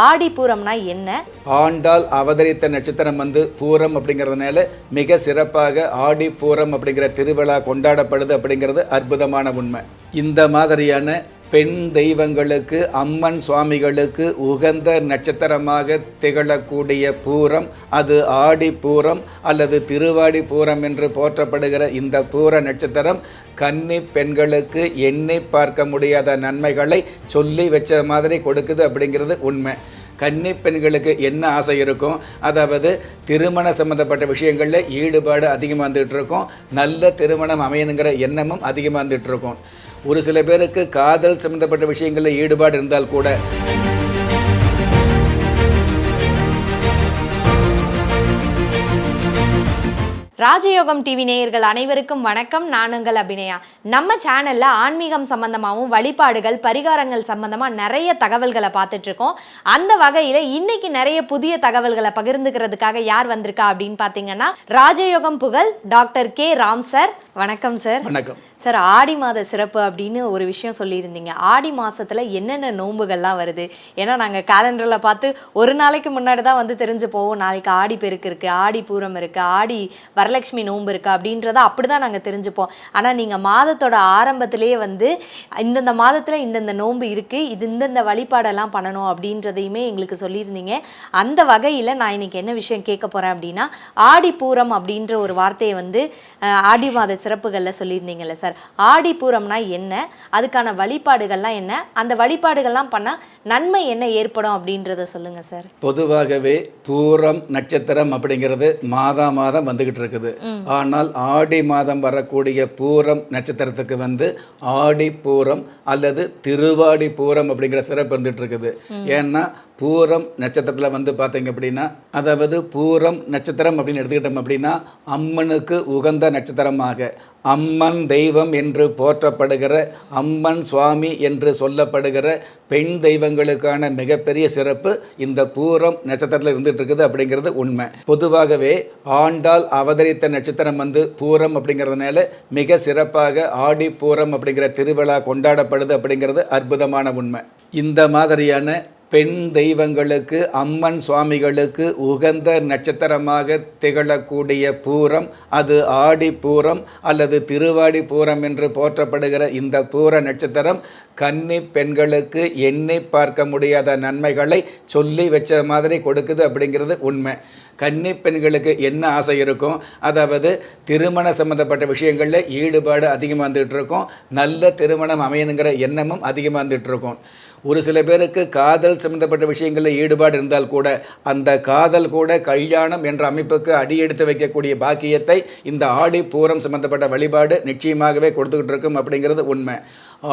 ஆடி பூரம்னா என்ன? ஆண்டாள் அவதரித்த நட்சத்திரம் வந்து பூரம் அப்படிங்கிறதுனால மிக சிறப்பாக ஆடி பூரம் அப்படிங்கிற திருவிழா கொண்டாடப்படுது அப்படிங்கிறது அற்புதமான உண்மை. இந்த மாதிரியான பெண் தெய்வங்களுக்கு அம்மன் சுவாமிகளுக்கு உகந்த நட்சத்திரமாக திகழக்கூடிய பூரம் அது ஆடி பூரம் அல்லது திருவாடி பூரம் என்று போற்றப்படுகிற இந்த பூர நட்சத்திரம் கன்னி பெண்களுக்கு எண்ணி பார்க்க முடியாத நன்மைகளை சொல்லி வச்ச மாதிரி கொடுக்குது அப்படிங்கிறது உண்மை. கன்னி பெண்களுக்கு என்ன ஆசை இருக்கும்? அதாவது திருமண சம்மந்தப்பட்ட விஷயங்களில் ஈடுபாடு அதிகமாக வந்துட்டு இருக்கும். நல்ல திருமணம் அமையணுங்கிற எண்ணமும் அதிகமாக வந்துட்டு இருக்கும். ஒரு சில பேருக்கு காதல் சம்மந்தப்பட்ட விஷயங்களில் ஈடுபாடு இருந்தால் கூட. ராஜயோகம் டிவி நேயர்கள் அனைவருக்கும் வணக்கம். நான் உங்கள் அபிநயா. நம்ம சேனல்ல ஆன்மீகம் சம்பந்தமாகவும் வழிபாடுகள் பரிகாரங்கள் சம்பந்தமா நிறைய தகவல்களை பார்த்துட்டு இருக்கோம் அந்த வகையில இன்னைக்கு நிறைய புதிய தகவல்களை பகிர்ந்துக்கிறதுக்காக யார் வந்திருக்கா அப்படின்னு பார்த்தீங்கன்னா ராஜயோகம் புகழ் டாக்டர் கே ராம் சார். வணக்கம் சார். வணக்கம். சார் ஆடி மாத சிறப்பு அப்படின்னு ஒரு விஷயம் சொல்லியிருந்தீங்க. ஆடி மாதத்தில் என்னென்ன நோன்புகள்லாம் வருது? ஏன்னா நாங்கள் கேலண்டரில் பார்த்து ஒரு நாளைக்கு முன்னாடி தான் வந்து தெரிஞ்சு போவோம். நாளைக்கு ஆடி பெருக்கு இருக்குது ஆடி பூரம் இருக்குது ஆடி வரலட்சுமி நோன்பு இருக்குது அப்படின்றத அப்படி தான் நாங்கள் தெரிஞ்சுப்போம். ஆனால் நீங்கள் மாதத்தோட ஆரம்பத்திலேயே வந்து இந்தந்த மாதத்தில் இந்தந்த நோன்பு இருக்குது இது இந்தந்த வழிபாடெல்லாம் பண்ணணும் அப்படின்றதையுமே எங்களுக்கு சொல்லியிருந்தீங்க. அந்த வகையில் நான் இன்றைக்கி என்ன விஷயம் கேட்க போகிறேன் அப்படின்னா ஆடி பூரம் அப்படின்ற ஒரு வார்த்தையை வந்து ஆடி மாத சிறப்புகளில் சொல்லியிருந்தீங்கல்ல சார். ஆடி பூரம்னா என்ன? அதுக்கான வழிபாடுகள்லாம் என்ன? அந்த வழிபாடுகள்லாம் பண்ணால் நன்மை என்ன ஏற்படும் அப்படின்றத சொல்லுங்கள் சார். பொதுவாகவே பூரம் நட்சத்திரம் அப்படிங்கிறது மாதா மாதம் வந்துகிட்டு இருக்குது. ஆனால் ஆடி மாதம் வரக்கூடிய பூரம் நட்சத்திரத்துக்கு வந்து ஆடி பூரம் அல்லது திருவாடி பூரம் அப்படிங்கிற சிறப்பு இருந்துட்டு இருக்குது. ஏன்னா பூரம் நட்சத்திரத்தில் வந்து பார்த்தீங்க அப்படின்னா அதாவது பூரம் நட்சத்திரம் அப்படின்னு எடுத்துக்கிட்டோம் அப்படின்னா அம்மனுக்கு உகந்த நட்சத்திரமாக அம்மன் தெய்வம் என்று போற்றப்படுகிற அம்மன் சுவாமி என்று சொல்லப்படுகிற பெண் தெய்வங்களுக்கான மிகப்பெரிய சிறப்பு இந்த பூரம் நட்சத்திரத்தில் இருந்துட்டு இருக்குது அப்படிங்கிறது உண்மை. பொதுவாகவே ஆண்டாள் அவதரித்த நட்சத்திரம் வந்து பூரம் அப்படிங்கிறதுனால மிக சிறப்பாக ஆடி பூரம் அப்படிங்கிற திருவிழா கொண்டாடப்படுது அப்படிங்கிறது அற்புதமான உண்மை. இந்த மாதிரியான பெண் தெய்வங்களுக்கு அம்மன் சுவாமிகளுக்கு உகந்த நட்சத்திரமாக திகழக்கூடிய பூரம் அது ஆடி பூரம் அல்லது திருவாடி பூரம் என்று போற்றப்படுகிற இந்த பூர நட்சத்திரம் கன்னி பெண்களுக்கு எண்ணி பார்க்க முடியாத நன்மைகளை சொல்லி வச்ச மாதிரி கொடுக்குது அப்படிங்கிறது உண்மை. கன்னி பெண்களுக்கு என்ன ஆசை இருக்கும்? அதாவது திருமண சம்மந்தப்பட்ட விஷயங்களில் ஈடுபாடு அதிகமாக வந்துட்டு இருக்கும். நல்ல திருமணம் அமையணுங்கிற எண்ணமும் அதிகமாக வந்துட்டு இருக்கும். ஒரு சில பேருக்கு காதல் சம்மந்தப்பட்ட விஷயங்களில் ஈடுபாடு இருந்தால் கூட அந்த காதல் கூட கல்யாணம் என்ற அமைப்புக்கு அடியெடுத்து வைக்கக்கூடிய பாக்கியத்தை இந்த ஆடி பூரம் சம்மந்தப்பட்ட வழிபாடு நிச்சயமாகவே கொடுத்துக்கிட்டு இருக்கும் அப்படிங்கிறது உண்மை.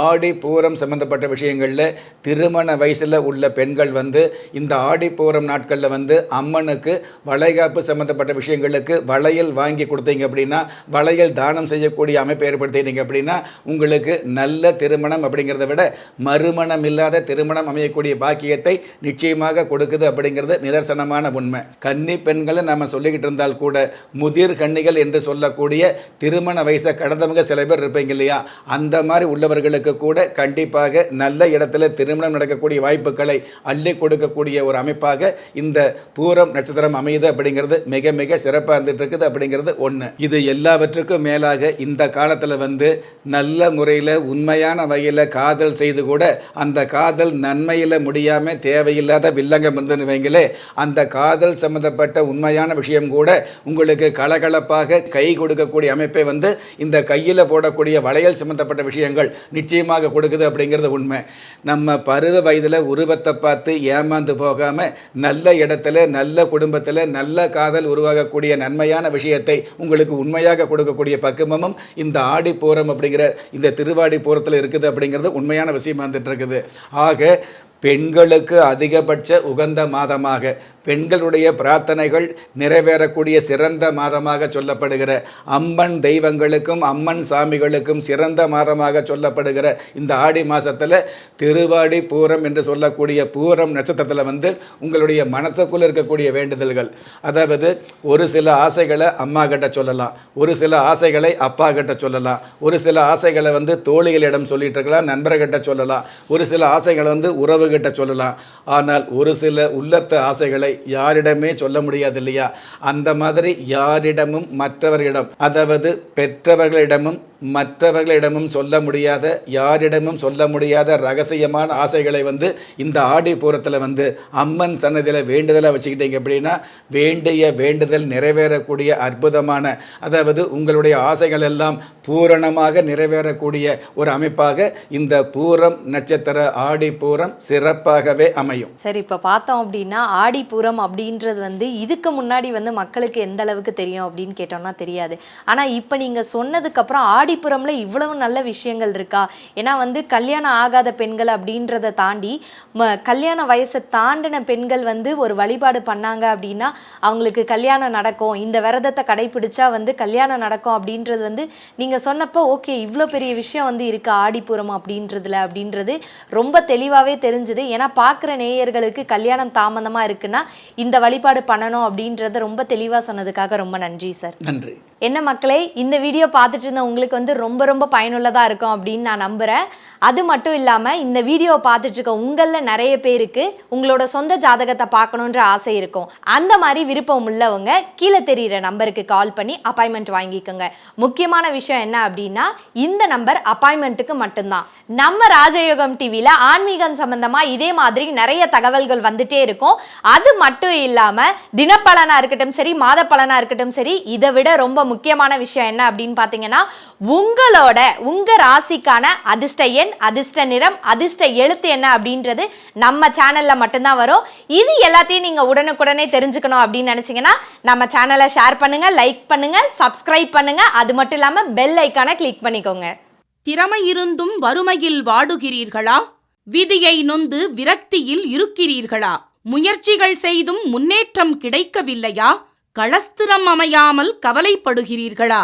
ஆடி பூரம் சம்மந்தப்பட்ட விஷயங்களில் திருமண வயசில் உள்ள பெண்கள் வந்து இந்த ஆடி பூரம் நாட்களில் வந்து அம்மனுக்கு வளைகாப்பு சம்மந்தப்பட்ட விஷயங்களுக்கு வளையல் வாங்கி கொடுத்தீங்க அப்படின்னா வளையல் தானம் செய்யக்கூடிய அமைப்பை ஏற்படுத்தினீங்க அப்படின்னா உங்களுக்கு நல்ல திருமணம் அப்படிங்கிறத விட மறுமணம் இல்லாத திருமணம் அமையக்கூடிய பாக்கியத்தை நிச்சயமாக கொடுக்குது அப்படிங்கிறது நிதர்சனமான உண்மை. கன்னி பெண்களை நம்ம சொல்லிக்கிட்டு இருந்தால் கூட முதிர் கன்னிகள் என்று சொல்லக்கூடிய திருமண வயசை கடந்தவங்க சில பேர் இருப்பீங்க இல்லையா? அந்த மாதிரி உள்ளவர்களுக்கு கூட கண்டிப்பாக நல்ல இடத்துல திருமணம் நடக்கக்கூடிய வாய்ப்புகளை அள்ளி கொடுக்கக்கூடிய ஒரு அமைப்பாக இந்த பூரம் நட்சத்திரம் அமையுது அப்படிங்கிறது மிக மிக சிறப்பாக இருந்துட்டு இருக்குது அப்படிங்கிறது ஒன்று இது எல்லாவற்றுக்கும் மேலாக இந்த காலத்தில் வந்து நல்ல முறையில் உண்மையான வகையில் காதல் செய்து கூட அந்த காதல் நன்மையில் முடியாமல் தேவையில்லாத வில்லங்கம் இருந்துன்னு வைங்களே அந்த காதல் சம்மந்தப்பட்ட உண்மையான விஷயம் கூட உங்களுக்கு கலகலப்பாக கை கொடுக்கக்கூடிய அமைப்பை வந்து இந்த கையில் போடக்கூடிய வளையல் சம்மந்தப்பட்ட விஷயங்கள் நிச்சயமாக கொடுக்குது அப்படிங்கிறது உண்மை. நம்ம பருவ வயதில் உருவத்தை பார்த்து ஏமாந்து போகாமல் நல்ல இடத்துல நல்ல குடும்பத்தில் நல்ல காதல் உருவாகக்கூடிய நன்மையான விஷயத்தை உங்களுக்கு உண்மையாக கொடுக்கக்கூடிய பக்குவமும் இந்த ஆடி பூரம் அப்படிங்கிற இந்த திருவாடி பூரத்தில் இருக்குது அப்படிங்கிறது உண்மையான விஷயமா வந்துட்டு இருக்குது. ஆக பெண்களுக்கு அதிகபட்ச உகந்த மாதமாக பெண்களுடைய பிரார்த்தனைகள் நிறைவேறக்கூடிய சிறந்த மாதமாக சொல்லப்படுகிற அம்மன் தெய்வங்களுக்கும் அம்மன் சாமிகளுக்கும் சிறந்த மாதமாக சொல்லப்படுகிற இந்த ஆடி மாதத்தில் திருவாடி பூரம் என்று சொல்லக்கூடிய பூரம் நட்சத்திரத்தில் வந்து உங்களுடைய மனசுக்குள்ள இருக்கக்கூடிய வேண்டுதல்கள். அதாவது ஒரு சில ஆசைகளை அம்மா கிட்ட சொல்லலாம் ஒரு சில ஆசைகளை அப்பா கிட்ட சொல்லலாம் ஒரு சில ஆசைகளை வந்து தோழிகளிடம் சொல்லிட்டு இருக்கலாம் நண்பர்கிட்ட சொல்லலாம் ஒரு சில ஆசைகளை வந்து உறவுகிட்ட சொல்லலாம். ஆனால் ஒரு சில உள்ளத்த ஆசைகளை யாரிடமே சொல்ல முடியாது இல்லையா அந்த மாதிரி யாரிடமும் மற்றவர்களிடம் அதாவது பெற்றவர்களிடமும் மற்றவர்களிடமும் சொல்ல முடியாத யாரிடமும் சொல்ல முடியாத ரகசியமான ஆசைகளை வந்து இந்த ஆடி பூரத்தில் வந்து அம்மன் சன்னதியில் வேண்டுதலாக வச்சுக்கிட்டீங்க அப்படின்னா வேண்டிய வேண்டுதல் நிறைவேறக்கூடிய அற்புதமான அதாவது உங்களுடைய ஆசைகள் எல்லாம் பூரணமாக நிறைவேறக்கூடிய ஒரு அமைப்பாக இந்த பூரம் நட்சத்திர ஆடி பூரம் சிறப்பாகவே அமையும். சரி இப்போ பார்த்தோம் அப்படின்னா ஆடிப்பூரம் அப்படின்றது வந்து இதுக்கு முன்னாடி வந்து மக்களுக்கு எந்த அளவுக்கு தெரியும் அப்படின்னு கேட்டோம்னா தெரியாது. ஆனால் இப்போ நீங்கள் சொன்னதுக்கப்புறம் ஆடிப்புறம்ல இவ்வளவு நல்ல விஷயங்கள் இருக்கா? ஏன்னா வந்து கல்யாணம் ஆகாத பெண்கள் அப்படின்றத தாண்டி ம கல்யாண வயசை தாண்டின பெண்கள் வந்து ஒரு வழிபாடு பண்ணாங்க அப்படின்னா அவங்களுக்கு கல்யாணம் நடக்கும். இந்த விரதத்தை கடைபிடிச்சா வந்து கல்யாணம் நடக்கும் அப்படின்றது வந்து நீங்கள் சொன்னப்போ ஓகே இவ்வளோ பெரிய விஷயம் வந்து இருக்கு ஆடிப்புறம் அப்படின்றதுல அப்படின்றது ரொம்ப தெளிவாகவே தெரிஞ்சுது. ஏன்னா பார்க்குற நேயர்களுக்கு கல்யாணம் தாமதமாக இருக்குன்னா இந்த வழிபாடு பண்ணணும் அப்படின்றத ரொம்ப தெளிவாக சொன்னதுக்காக ரொம்ப நன்றி சார். நன்றி. என்ன மக்களே இந்த வீடியோ பார்த்துட்டு இருந்த உங்களுக்கு வந்து ரொம்ப ரொம்ப பயனுள்ளதாக இருக்கும் அப்படின்னு நான் நம்புகிறேன் அது மட்டும் இல்லாமல் இந்த வீடியோவை பார்த்துட்ருக்க உங்களில் நிறைய பேருக்கு உங்களோட சொந்த ஜாதகத்தை பார்க்கணுன்ற ஆசை இருக்கும். அந்த மாதிரி விருப்பம் உள்ளவங்க கீழே தெரிகிற நம்பருக்கு கால் பண்ணி அப்பாயின்மெண்ட் வாங்கிக்கோங்க. முக்கியமான விஷயம் என்ன அப்படின்னா இந்த நம்பர் அப்பாயின்மெண்ட்டுக்கு மட்டும்தான். நம்ம ராஜயோகம் டிவியில் ஆன்மீகம் சம்பந்தமாக இதே மாதிரி நிறைய தகவல்கள் வந்துட்டே இருக்கும். அது மட்டும் இல்லாமல் தினப்பலனாக இருக்கட்டும் சரி மாத பலனாக இருக்கட்டும் சரி இதை விட ரொம்ப முக்கியமான விஷயம் என்ன அப்படின்னு பார்த்தீங்கன்னா உங்களோட உங்கள் ராசிக்கான அதிர்ஷ்ட எண் அதிர்ஷ்ட நிறம் அதிர்ஷ்ட எழுத்து என்ன அப்படின்றது நம்ம சேனலில் மட்டும்தான் வரும். இது எல்லாத்தையும் நீங்கள் உடனுக்குடனே தெரிஞ்சுக்கணும் அப்படின்னு நினச்சிங்கன்னா நம்ம சேனலை ஷேர் பண்ணுங்கள் லைக் பண்ணுங்கள் சப்ஸ்கிரைப் பண்ணுங்கள் அது மட்டும் இல்லாமல் பெல் ஐக்கானை கிளிக் பண்ணிக்கோங்க. திறமை இருந்தும் வறுமையில் வாடுகிறீர்களா? விதியை நொந்து விரக்தியில் இருக்கிறீர்களா? முயற்சிகள் செய்தும் முன்னேற்றம் கிடைக்கவில்லையா? களஸ்திரம் அமையாமல் கவலைப்படுகிறீர்களா?